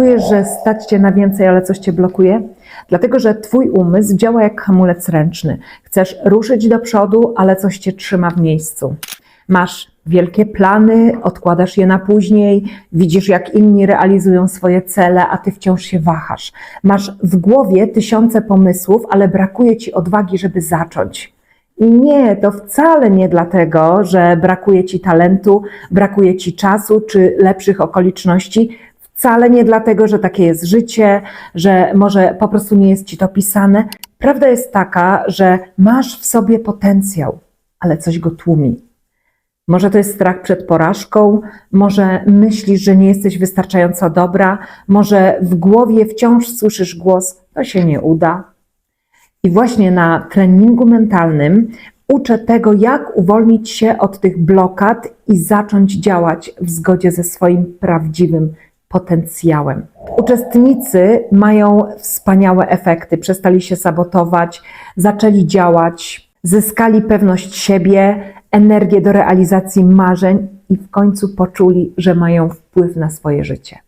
Czujesz, że stać cię na więcej, ale coś cię blokuje? Dlatego, że twój umysł działa jak hamulec ręczny. Chcesz ruszyć do przodu, ale coś cię trzyma w miejscu. Masz wielkie plany, odkładasz je na później, widzisz, jak inni realizują swoje cele, a ty wciąż się wahasz. Masz w głowie tysiące pomysłów, ale brakuje ci odwagi, żeby zacząć. I nie, to wcale nie dlatego, że brakuje ci talentu, brakuje ci czasu czy lepszych okoliczności. Wcale nie dlatego, że takie jest życie, że może po prostu nie jest ci to pisane. Prawda jest taka, że masz w sobie potencjał, ale coś go tłumi. Może to jest strach przed porażką, może myślisz, że nie jesteś wystarczająco dobra, może w głowie wciąż słyszysz głos: to się nie uda. I właśnie na treningu mentalnym uczę tego, jak uwolnić się od tych blokad i zacząć działać w zgodzie ze swoim prawdziwym potencjałem. Uczestnicy mają wspaniałe efekty, przestali się sabotować, zaczęli działać, zyskali pewność siebie, energię do realizacji marzeń i w końcu poczuli, że mają wpływ na swoje życie.